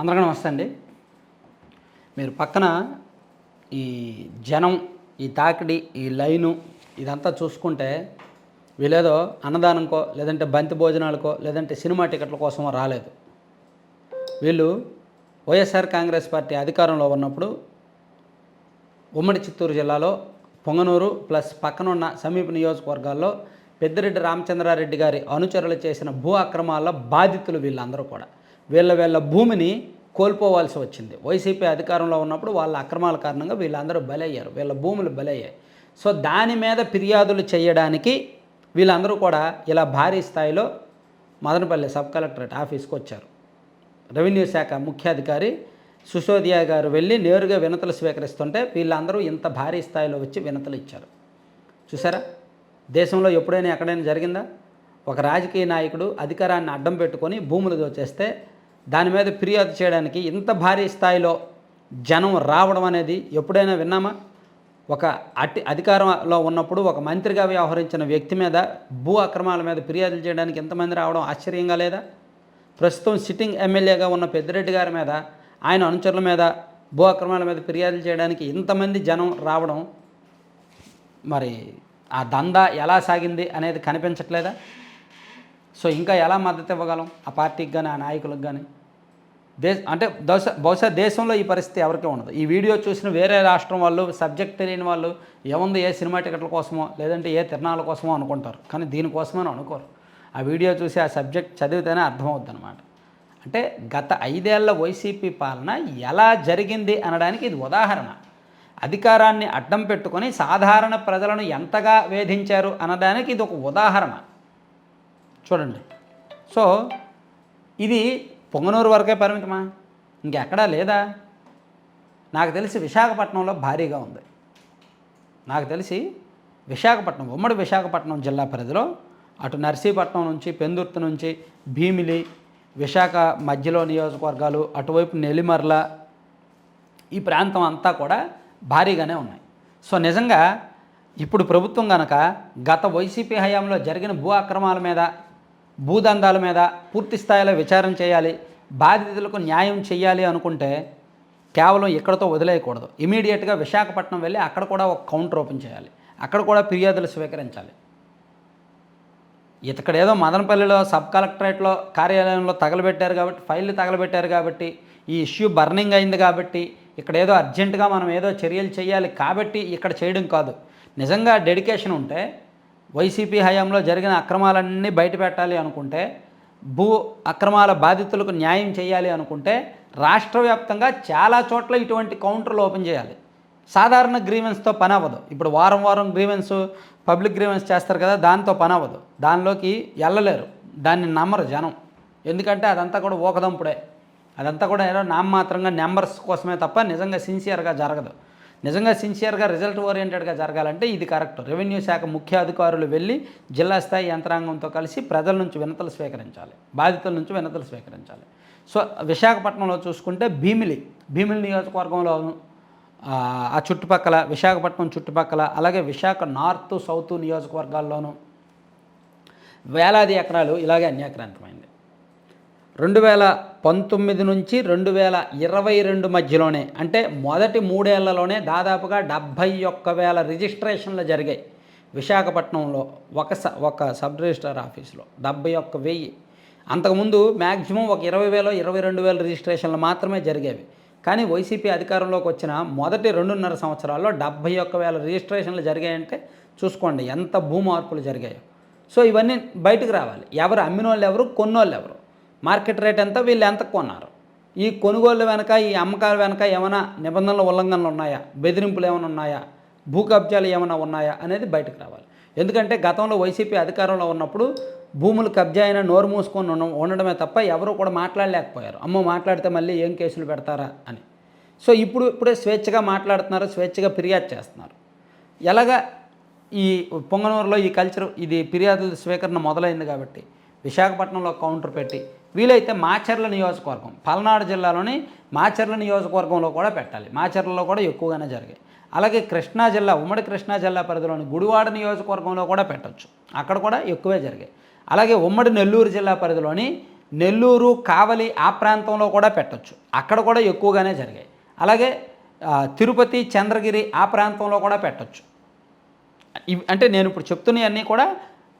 అందరికీ నమస్తే అండి. మీరు పక్కన ఈ జనం ఈ తాకిడి ఈ లైను ఇదంతా చూసుకుంటే వీళ్ళేదో అన్నదానంకో లేదంటే బంతి భోజనాలకో లేదంటే సినిమా టికెట్ల కోసమో రాలేదు. వీళ్ళు వైఎస్ఆర్ కాంగ్రెస్ పార్టీ అధికారంలో ఉన్నప్పుడు ఉమ్మడి చిత్తూరు జిల్లాలో పొంగనూరు ప్లస్ పక్కనున్న సమీప నియోజకవర్గాల్లో పెద్దిరెడ్డి రామచంద్రారెడ్డి గారి అనుచరులు చేసిన భూ అక్రమాల్లో బాధితులు వీళ్ళందరూ కూడా. వీళ్ళ వీళ్ళ భూమిని కోల్పోవాల్సి వచ్చింది. వైసీపీ అధికారంలో ఉన్నప్పుడు వాళ్ళ అక్రమాల కారణంగా వీళ్ళందరూ బలయ్యారు. వీళ్ళ భూములు బలయ్యాయి. సో దాని మీద ఫిర్యాదులు చేయడానికి వీళ్ళందరూ కూడా ఇలా భారీ స్థాయిలో మదనపల్లి సబ్ కలెక్టరేట్ ఆఫీస్కి వచ్చారు. రెవెన్యూ శాఖ ముఖ్యాధికారి సుశోదియా గారు వెళ్ళి నేరుగా వినతులు స్వీకరిస్తుంటే వీళ్ళందరూ ఇంత భారీ స్థాయిలో వచ్చి వినతులు ఇచ్చారు. చూసారా? దేశంలో ఎప్పుడైనా ఎక్కడైనా జరిగిందా? ఒక రాజకీయ నాయకుడు అధికారాన్ని అడ్డం పెట్టుకొని భూములు దోచేస్తే దాని మీద ఫిర్యాదు చేయడానికి ఇంత భారీ స్థాయిలో జనం రావడం అనేది ఎప్పుడైనా విన్నామా? ఒక అటి అధికారంలో ఉన్నప్పుడు ఒక మంత్రిగా వ్యవహరించిన వ్యక్తి మీద భూ అక్రమాల మీద ఫిర్యాదులు చేయడానికి ఎంతమంది రావడం ఆశ్చర్యంగా లేదా? ప్రస్తుతం సిట్టింగ్ ఎమ్మెల్యేగా ఉన్న పెద్దిరెడ్డి గారి మీద ఆయన అనుచరుల మీద భూ అక్రమాల మీద ఫిర్యాదులు చేయడానికి ఇంతమంది జనం రావడం మరి ఆ దందా ఎలా సాగింది అనేది కనిపించట్లేదా? సో ఇంకా ఎలా మద్దతు ఇవ్వగలం? ఆ పార్టీకి కానీ ఆ నాయకులకు కానీ దేశ అంటే బహుశా బహుశా దేశంలో ఈ పరిస్థితి ఎవరికీ ఉండదు. ఈ వీడియో చూసిన వేరే రాష్ట్రం వాళ్ళు సబ్జెక్ట్ తెలియని వాళ్ళు ఏముంది ఏ సినిమా టికెట్ల కోసమో లేదంటే ఏ తిరణాల కోసమో అనుకుంటారు. కానీ దీనికోసమని అనుకోరు. ఆ వీడియో చూసి ఆ సబ్జెక్ట్ చదివితేనే అర్థమవుద్ది అనమాట అంటే గత ఐదేళ్ళ వైసీపీ పాలన ఎలా జరిగింది అనడానికి ఇది ఉదాహరణ. అధికారాన్ని అడ్డం పెట్టుకొని సాధారణ ప్రజలను ఎంతగా వేధించారు అనడానికి ఇది ఒక ఉదాహరణ. చూడండి. సో ఇది పొంగనూరు వరకే పరిమితమా? ఇంకెక్కడా లేదా? నాకు తెలిసి విశాఖపట్నంలో భారీగా ఉంది. నాకు తెలిసి విశాఖపట్నం ఉమ్మడి విశాఖపట్నం జిల్లా పరిధిలో అటు నర్సీపట్నం నుంచి పెందుర్తి నుంచి భీమిలి విశాఖ మధ్యలో నియోజకవర్గాలు అటువైపు నెల్లిమర్ల ఈ ప్రాంతం అంతా కూడా భారీగానే ఉన్నాయి. సో నిజంగా ఇప్పుడు ప్రభుత్వం కనుక గత వైసీపీ హయాంలో జరిగిన భూ అక్రమాల మీద భూదందాల మీద పూర్తి స్థాయిలో విచారం చేయాలి బాధితులకు న్యాయం చేయాలి అనుకుంటే కేవలం ఇక్కడతో వదిలేయకూడదు. ఇమీడియట్గా విశాఖపట్నం వెళ్ళి అక్కడ కూడా ఒక కౌంటర్ ఓపెన్ చేయాలి. అక్కడ కూడా ఫిర్యాదులు స్వీకరించాలి. ఇతకడేదో మదనపల్లిలో సబ్ కలెక్టరేట్లో కార్యాలయంలో తగలబెట్టారు కాబట్టి ఫైళ్ళు తగలబెట్టారు కాబట్టి ఈ ఇష్యూ బర్నింగ్ అయింది కాబట్టి ఇక్కడ ఏదో అర్జెంటుగా మనం ఏదో చర్యలు చేయాలి కాబట్టి ఇక్కడ చేయడం కాదు. నిజంగా డెడికేషన్ ఉంటే వైసీపీ హయాంలో జరిగిన అక్రమాలన్నీ బయట పెట్టాలి అనుకుంటే భూ అక్రమాల బాధితులకు న్యాయం చేయాలి అనుకుంటే రాష్ట్ర వ్యాప్తంగా చాలా చోట్ల ఇటువంటి కౌంటర్లు ఓపెన్ చేయాలి. సాధారణ గ్రీవెన్స్తో పని అవ్వదు. ఇప్పుడు వారం వారం గ్రీవెన్స్ పబ్లిక్ గ్రీవెన్స్ చేస్తారు కదా దాంతో పని అవ్వదు. దానిలోకి వెళ్ళలేరు దాన్ని నమ్మరు జనం. ఎందుకంటే అదంతా కూడా ఓకదంపుడే అదంతా కూడా ఏదో నామమాత్రంగా నెంబర్స్ కోసమే తప్ప నిజంగా సిన్సియర్గా జరగదు. నిజంగా సిన్సియర్గా రిజల్ట్ ఓరియంటెడ్గా జరగాలంటే ఇది కరెక్ట్. రెవెన్యూ శాఖ ముఖ్య అధికారులు వెళ్ళి జిల్లా స్థాయి యంత్రాంగంతో కలిసి ప్రజల నుంచి వినతలు స్వీకరించాలి. బాధితుల నుంచి వినతలు స్వీకరించాలి. సో విశాఖపట్నంలో చూసుకుంటే భీమిలి భీమిలి నియోజకవర్గంలో ఆ, ఆ చుట్టుపక్కల విశాఖపట్నం చుట్టుపక్కల అలాగే విశాఖ నార్త్ సౌత్ నియోజకవర్గాల్లోనూ వేలాది ఎకరాలు ఇలాగే అన్యాక్రాంతమైంది రెండు వేల పంతొమ్మిది నుంచి రెండు వేల ఇరవై రెండు మధ్యలోనే అంటే మొదటి మూడేళ్ళలోనే దాదాపుగా డెబ్భై ఒక్క వేల రిజిస్ట్రేషన్లు జరిగాయి విశాఖపట్నంలో ఒక స ఒక సబ్ రిజిస్ట్రార్ ఆఫీస్లో. డెబ్భై ఒక్క వెయ్యి అంతకుముందు మ్యాక్సిమం ఒక ఇరవై వేలు ఇరవై రెండు వేల రిజిస్ట్రేషన్లు మాత్రమే జరిగేవి. కానీ వైసీపీ అధికారంలోకి వచ్చిన మొదటి రెండున్నర సంవత్సరాల్లో డెబ్భై ఒక్క వేల రిజిస్ట్రేషన్లు జరిగాయంటే చూసుకోండి ఎంత భూ మార్పులు జరిగాయో. సో ఇవన్నీ బయటకు రావాలి. ఎవరు అమ్మిన వాళ్ళు ఎవరు కొన్నోళ్ళు ఎవరు. మార్కెట్ రేట్ ఎంత వీళ్ళు ఎంత కొన్నారు? ఈ కొనుగోలు వెనక ఈ అమ్మకాల వెనక ఏమైనా నిబంధనల ఉల్లంఘనలు ఉన్నాయా? బెదిరింపులు ఏమైనా ఉన్నాయా? భూ కబ్జాలు ఏమైనా ఉన్నాయా అనేది బయటకు రావాలి. ఎందుకంటే గతంలో వైసీపీ అధికారంలో ఉన్నప్పుడు భూములు కబ్జా అయినా నోరు మూసుకొని ఉండడమే తప్ప ఎవరు కూడా మాట్లాడలేకపోయారు. అమ్మో మాట్లాడితే మళ్ళీ ఏం కేసులు పెడతారా అని. సో ఇప్పుడు ఇప్పుడే స్వేచ్ఛగా మాట్లాడుతున్నారు స్వేచ్ఛగా ఫిర్యాదు చేస్తున్నారు. ఎలాగా ఈ పొంగనూరులో ఈ కల్చర్ ఇది ఫిర్యాదుల స్వీకరణ మొదలైంది కాబట్టి విశాఖపట్నంలో కౌంటర్ పెట్టి వీలైతే మాచర్ల నియోజకవర్గం పల్నాడు జిల్లాలోని మాచర్ల నియోజకవర్గంలో కూడా పెట్టాలి. మాచర్లలో కూడా ఎక్కువగానే జరిగాయి. అలాగే కృష్ణా జిల్లా ఉమ్మడి కృష్ణా జిల్లా పరిధిలోని గుడివాడ నియోజకవర్గంలో కూడా పెట్టచ్చు. అక్కడ కూడా ఎక్కువే జరిగాయి. అలాగే ఉమ్మడి నెల్లూరు జిల్లా పరిధిలోని నెల్లూరు కావలి ఆ ప్రాంతంలో కూడా పెట్టొచ్చు. అక్కడ కూడా ఎక్కువగానే జరిగాయి. అలాగే తిరుపతి చంద్రగిరి ఆ ప్రాంతంలో కూడా పెట్టచ్చు. ఇవి అంటే నేను ఇప్పుడు చెప్తున్నవన్నీ కూడా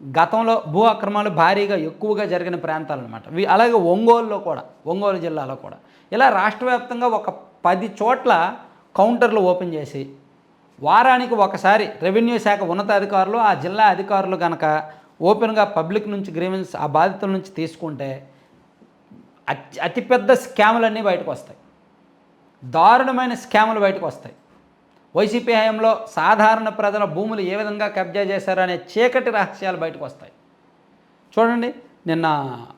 గతంలో భూ అక్రమాలు భారీగా ఎక్కువగా జరిగిన ప్రాంతాలు అనమాట అలాగే ఒంగోలులో కూడా ఒంగోలు జిల్లాలో కూడా. ఇలా రాష్ట్ర వ్యాప్తంగా ఒక పది చోట్ల కౌంటర్లు ఓపెన్ చేసి వారానికి ఒకసారి రెవెన్యూ శాఖ ఉన్నతాధికారులు ఆ జిల్లా అధికారులు కనుక ఓపెన్గా పబ్లిక్ నుంచి గ్రీవెన్స్ ఆ బాధితుల నుంచి తీసుకుంటే అతి అతిపెద్ద స్కాములన్నీ బయటకు వస్తాయి. దారుణమైన స్కాములు బయటకు వస్తాయి. వైసీపీ హయాంలో సాధారణ ప్రజల భూములు ఏ విధంగా కబ్జా చేశారనే చీకటి రహస్యాలు బయటకు వస్తాయి. చూడండి నిన్న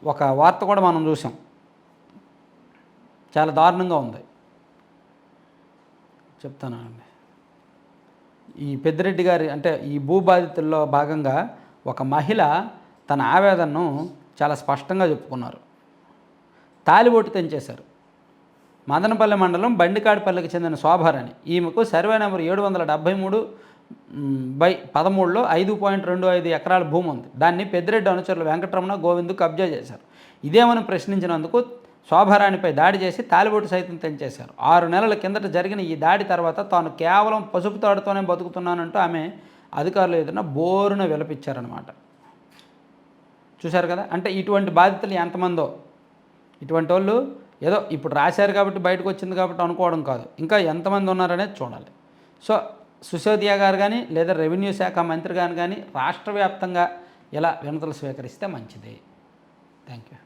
ఒక వార్త కూడా మనం చూసాం చాలా దారుణంగా ఉంది. చెప్తానండి ఈ పెద్దిరెడ్డి గారి అంటే ఈ భూ బాధితుల్లో భాగంగా ఒక మహిళ తన ఆవేదనను చాలా స్పష్టంగా చెప్పుకున్నారు. తాలిబొట్టు తెంచేశారు. మదనపల్లి మండలం బండికాడిపల్లికి చెందిన శోభారాణి. ఈమెకు సర్వే నెంబర్ ఏడు వందల డెబ్బై మూడు బై పదమూడులో ఐదు పాయింట్ రెండు ఐదు ఎకరాల భూమి ఉంది. దాన్ని పెద్దిరెడ్డి అనుచరులు వెంకటరమణ గోవిందు కబ్జా చేశారు. ఇదేమని ప్రశ్నించినందుకు శోభారాణిపై దాడి చేసి తాలిబొట్టు సైతం తెంచేశారు. ఆరు నెలల కిందట జరిగిన ఈ దాడి తర్వాత తాను కేవలం పసుపు తాడుతోనే బతుకుతున్నానంటూ ఆమె అధికారులు ఎదురున బోరున విలపించారనమాట చూశారు కదా? అంటే ఇటువంటి బాధితులు ఎంతమందో? ఇటువంటి వాళ్ళు ఏదో ఇప్పుడు రాశారు కాబట్టి బయటకు వచ్చింది కాబట్టి అనుకోవడం కాదు. ఇంకా ఎంతమంది ఉన్నారనేది చూడాలి. సో సుశోదియా గారు కానీ లేదా రెవెన్యూ శాఖ మంత్రి గారు కానీ రాష్ట్ర వ్యాప్తంగా ఇలా వినతులు స్వీకరిస్తే మంచిది. Thank you